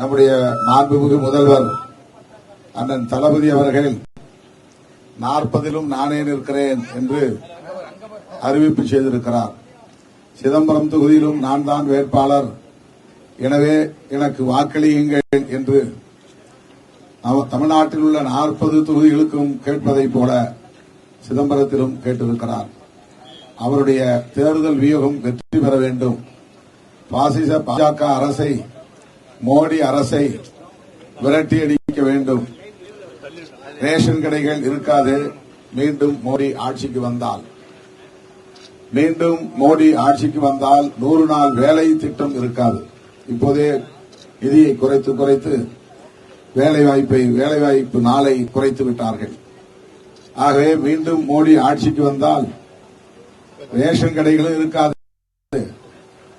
நம்முடைய மாண்புமிகு முதல்வர் அண்ணன் தளபதி அவர்கள் நாற்பதிலும் நானே நிற்கிறேன் என்று அறிவிப்பு செய்திருக்கிறார். சிதம்பரம் தொகுதியிலும் நான் தான் வேட்பாளர். எனவே எனக்கு வாக்களியுங்கள் என்று தமிழ்நாட்டில் உள்ள நாற்பது தொகுதிகளுக்கும் கேட்பதைப் போல சிதம்பரத்திலும் கேட்டிருக்கிறார். அவருடைய தேர்தல் வியூகம் வெற்றி பெற வேண்டும். பாசிச பாஜக அரசை மோடி அரசை விரட்டி அடிக்க வேண்டும். ரேஷன் கடைகள் இருக்காது. மீண்டும் மோடி ஆட்சிக்கு வந்தால். மீண்டும் மோடி ஆட்சிக்கு வந்தால் நூறு நாள் வேலை திட்டம் இருக்காது. இப்போதே நிதியை குறைத்து குறைத்து வேலை வாய்ப்பை வேலை வாய்ப்பு நாளை குறைத்து விட்டார்கள். ஆகவே மீண்டும் மோடி ஆட்சிக்கு வந்தால் ரேஷன் கடைகளும் இருக்காது.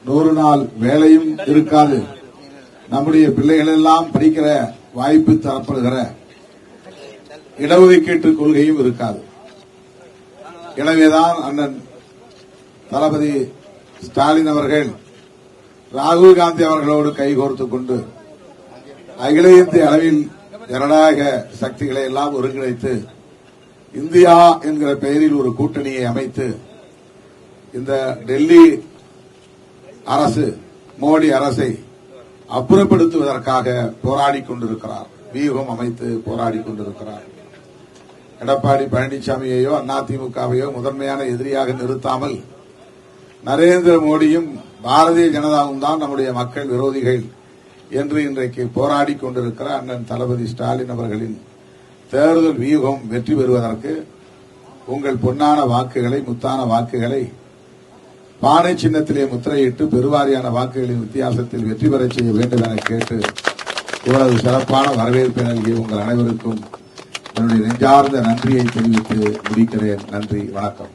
நூறு நாள் வேலையும் இருக்காது. நம்முடைய பிள்ளைகள் எல்லாம் படிக்கிற வாய்ப்பு தரப்படுகிற இடஒதுக்கீட்டு கொள்கையும் இருக்காது. எனவேதான் அண்ணன் தளபதி ஸ்டாலின் அவர்கள் ராகுல் காந்தி அவர்களோடு கைகோர்த்து கொண்டு அகில இந்திய அளவில் ஜனநாயக சக்திகளை எல்லாம் ஒருங்கிணைத்து இந்தியா என்கிற பெயரில் ஒரு கூட்டணியை அமைத்து இந்த டெல்லி அரசு மோடி அரசை அப்புறப்படுத்துவதற்காக போராடி கொண்டிருக்கிறார். வியூகம் அமைத்து போராடி கொண்டிருக்கிறார். எடப்பாடி பழனிசாமியையோ அதிமுகவையோ முதன்மையான எதிரியாக நிறுத்தாமல் நரேந்திர மோடியும் பாரதிய ஜனதாவும் தான் நம்முடைய மக்கள் விரோதிகள் என்று இன்றைக்கு போராடி கொண்டிருக்கிற அண்ணன் தளபதி ஸ்டாலின் அவர்களின் தேர்தல் வியூகம் வெற்றி பெறுவதற்கு உங்கள் பொன்னான வாக்குகளை முத்தான வாக்குகளை பானை சின்னத்திலே முத்திரையிட்டு பெருவாரியான வாக்குகளின் வித்தியாசத்தில் வெற்றி பெற செய்ய வேண்டும் என கேட்டு இவ்வளவு சிறப்பான வரவேற்பை நல்கிய உங்கள் அனைவருக்கும் என்னுடைய நெஞ்சார்ந்த நன்றியை தெரிவித்து முடிக்கிறேன். நன்றி வணக்கம்.